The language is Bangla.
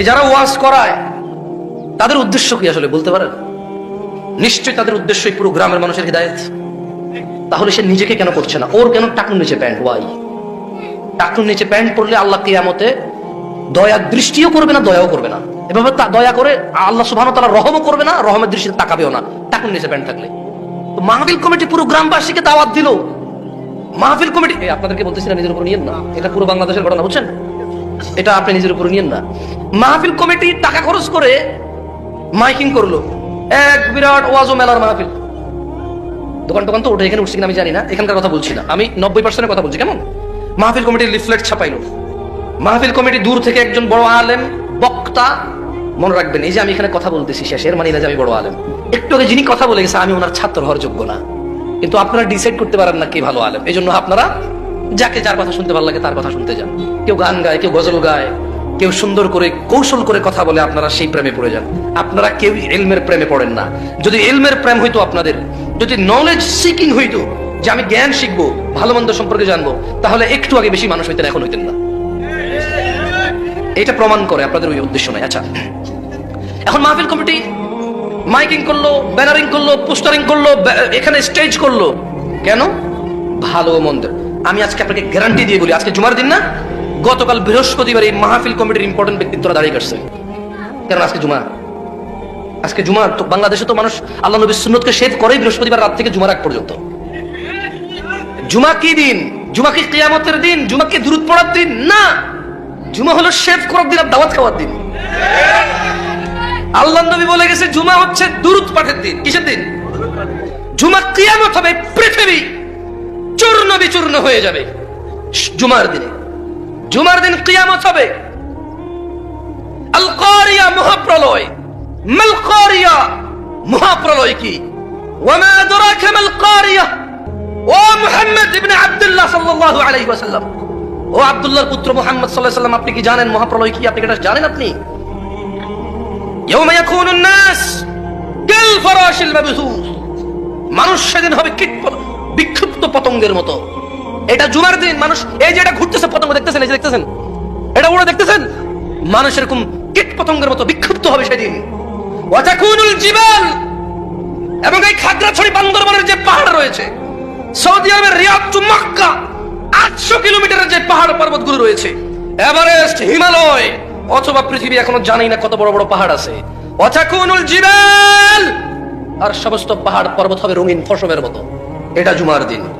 এই যারা ওয়াজ করায়, তাদের উদ্দেশ্য কি আসলে বলতে পারেন? নিশ্চয়ই তাদের উদ্দেশ্য এই পুরো গ্রামের মানুষের হৃদায়ত। তাহলে সে নিজেকে কেন করছে না? ওর কেন টাকুন নিচে প্যান্ট? ওয়াই টাকুন নিচে প্যান্ট পরলে আল্লাহ কিয়ামতে দয়া দৃষ্টিও করবে না, দয়াও করবে না। এভাবে দয়া করে আল্লাহ সুবহান তারা রহমও করবে না, রহমের দৃষ্টিতে তাকাবেও না। টাকুন নিচে প্যান্ট থাকলে। তো মাহফিল কমিটি পুরো গ্রামবাসীকে দাওয়াত দিল। মাহফিল কমিটি আপনাদেরকে বলতেছি না, নিজের উপর নিয়েন না। এটা পুরো বাংলাদেশের ঘটনা, বুঝছেন? এটা আপনি নিজের উপর নিয়েন না। মাহফিল কমিটি টাকা খরচ করে মাইকিং করল। এক বিরাট ওয়াজো মেলার মাহফিল। দোকান টোকান তো ওঠে এখানে উঠছে আমি জানি না। এখানকার কথা বলছি না। আমি নব্বই পার্সেন্টের কথা বলছি, কেমন? মাহফিল কমিটির লিফলেট ছাপাইলো। মাহফিল কমিটি দূর থেকে একজন বড় আলেম, বক্তা, মনে রাখবেন, এই যে আমি এখানে কথা বলতেছি শেষের মানে আমি বড় আলেম। একটু আগে যিনি কথা বলে গেছে, আমি ওনার ছাত্র হওয়ার যোগ্য না। কিন্তু আপনারা ডিসাইড করতে পারেন না কে ভালো আলেম। এই জন্য আপনারা যাকে যার কথা শুনতে ভালো লাগে তার কথা শুনতে যান। কেউ গান গায়, কেউ গজল গায়, কেউ সুন্দর করে কৌশল করে কথা বলে আপনারা সেই প্রেমে পড়ে যান। আপনারা কেউ এলমের প্রেমে পড়েন না। যদি এলমের প্রেম হইতো আপনাদের, যদি নলেজ সিকিং হইতো, যে আমি জ্ঞান শিখব, ভালো মন্দ সম্পর্কে জানব, তাহলে একটু আগে বেশি মানুষ হইতেন, এখন হইতেন না। এটা প্রমাণ করে আপনাদের ওই উদ্দেশ্য নাই আচ্ছা এখন মাহফিল কমিটি মাইকিং করল, ব্যানারিং করল, পোস্টারিং করল এখানে স্টেজ করল। কেন? ভালো মন্দ। আমি আজকে আপনাকে গ্যারান্টি দিয়ে বলি, আজকে জুমার দিন না, গতকাল বৃহস্পতিবার এই মাহফিল কমিটির ইম্পর্টেন্ট ব্যক্তিত্বরা দাঁড়িয়ে কাটছে কারণ আজকে জুমা আজকে জুমা তো বাংলাদেশে তো মানুষ আল্লাহ নবী সুন্নতকে শেভ করে বৃহস্পতিবার রাত থেকে জুমার আগ পর্যন্ত। জুমা কি দিন? জুমা কি কিয়ামতের দিন? জুমা কি দূরত পড়ার দিন? না! জুমা হলো শেভ করার দিন আর দাওয়াত খাওয়ার দিন। আল্লাহ নবী বলে গেছে, জুমা হচ্ছে দুরুদ পাঠের দিন। কিসের দিন? জুমা কিয়ামত হবে পৃথিবী। চূর্ণ বিচূর্ণ হয়ে যাবে। জুমার দিনে। জুমার দিন কিয়ামত হবে। আলকারিয়া মহাপ্রলয়। মালকারিয়া মহাপ্রলয় কি? ওয়ামা আদরাকা মালকারিয়া। ও মুহাম্মদ ইবনে আব্দুল্লাহ সাল্লাল্লাহু আলাইহি ওয়াসাল্লাম। ও আব্দুল্লাহর পুত্র মুহাম্মদ সাল্লাল্লাহু আলাইহি আপনি কি জানেন মহাপ্রলয় কি? আপনি এটা জানেন আপনি? ইয়াউমা ইয়াকুনুন নাস কাল ফারাশিল মাবসুস। মানুষ সেদিন হবে কীট বিক্ষিপ্ত পতঙ্গের মতো। এটা জুমার দিন, মানুষ এই যে এটা ঘুরতেছে, পতঙ্গ দেখতেছেন, এই যে দেখতেছেন? এটা ওরা দেখতেছেন? মানুষ এরকম কীট পতঙ্গের মতো বিক্ষিপ্ত হবে সেদিন। ওয়াতাকুনুল জিবাল! এবং এই খাগড়াছড়ি বান্দরবানের যে পাহাড় রয়েছে, সৌদি আরবের রিয়াদ টু মক্কা, আটশো কিলোমিটারের যে পাহাড় পর্বতগুলো রয়েছে, এভারেস্ট, হিমালয়, অথবা পৃথিবী এখনও জানি না কত বড় বড় পাহাড় আছে। অথাকুনুল জিবাল! আর সমস্ত পাহাড় পর্বত হবে রঙিন ফসবের মতো। এটা জুমার দিন।